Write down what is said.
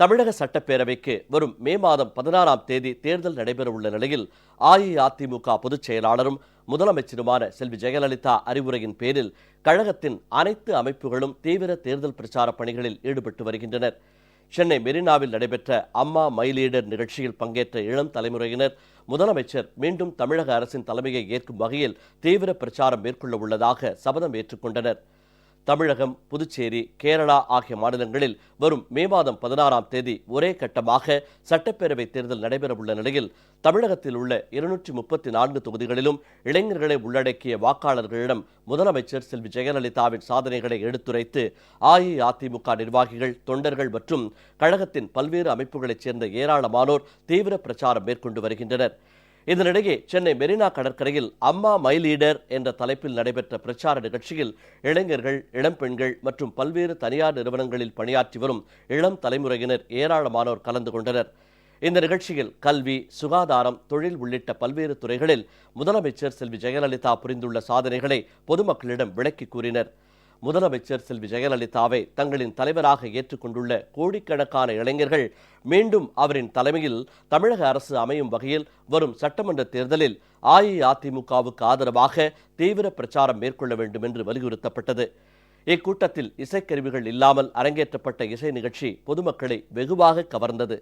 தமிழக சட்டப்பேரவைக்கு வரும் மே மாதம் பதினாறாம் தேதி தேர்தல் நடைபெறவுள்ள நிலையில் அஇஅதிமுக பொதுச் செயலாளரும் முதலமைச்சருமான செல்வி ஜெயலலிதா அறிவுரையின் பேரில் கழகத்தின் அனைத்து அமைப்புகளும் தீவிர தேர்தல் பிரச்சார பணிகளில் ஈடுபட்டு வருகின்றனர். சென்னை மெரினாவில் நடைபெற்ற அம்மா மைலீடர் நிகழ்ச்சியில் பங்கேற்ற இளம் தலைமுறையினர் முதலமைச்சர் மீண்டும் தமிழக அரசின் தலைமையை ஏற்கும் வகையில் தீவிர பிரச்சாரம் மேற்கொள்ள உள்ளதாக சபதம் ஏற்றுக்கொண்டனர் தமிழகம் புதுச்சேரி கேரளா ஆகிய மாநிலங்களில் வரும் மே மாதம் பதினாறாம் தேதி ஒரே கட்டமாக சட்டப்பேரவை தேர்தல் நடைபெறவுள்ள நிலையில் தமிழகத்தில் உள்ள இருநூற்றி முப்பத்தி நான்கு தொகுதிகளிலும் இளைஞர்களை உள்ளடக்கிய வாக்காளர்களிடம் முதலமைச்சர் செல்வி ஜெயலலிதாவின் சாதனைகளை எடுத்துரைத்து அஇஅதிமுக நிர்வாகிகள் தொண்டர்கள் மற்றும் கழகத்தின் பல்வேறு அமைப்புகளைச் சேர்ந்த ஏராளமானோர் தீவிர பிரச்சாரம் மேற்கொண்டு வருகின்றனர். இதனிடையே சென்னை மெரினா கடற்கரையில் அம்மா மை லீடர் என்ற தலைப்பில் நடைபெற்ற பிரச்சார நிகழ்ச்சியில் இளைஞர்கள் இளம்பெண்கள் மற்றும் பல்வேறு தனியார் நிறுவனங்களில் பணியாற்றி வரும் இளம் தலைமுறையினர் ஏராளமானோர் கலந்து கொண்டனர். இந்த நிகழ்ச்சியில் கல்வி சுகாதாரம் தொழில் உள்ளிட்ட பல்வேறு துறைகளில் முதலமைச்சர் செல்வி ஜெயலலிதா புரிந்துள்ள சாதனைகளை பொதுமக்களிடம் விளக்கி கூறினர். முதலமைச்சர் செல்வி ஜெயலலிதாவை தங்களின் தலைவராக ஏற்றுக்கொண்டுள்ள கோடிக்கணக்கான இளைஞர்கள் மீண்டும் அவரின் தலைமையில் தமிழக அரசு அமையும் வகையில் வரும் சட்டமன்ற தேர்தலில் அஇஅதிமுகவுக்கு ஆதரவாக தீவிர பிரச்சாரம் மேற்கொள்ள வேண்டும் என்று வலியுறுத்தப்பட்டது. இக்கூட்டத்தில் இசைக்கருவிகள் இல்லாமல் அரங்கேற்றப்பட்ட இசை நிகழ்ச்சி பொதுமக்களை வெகுவாக கவர்ந்தது.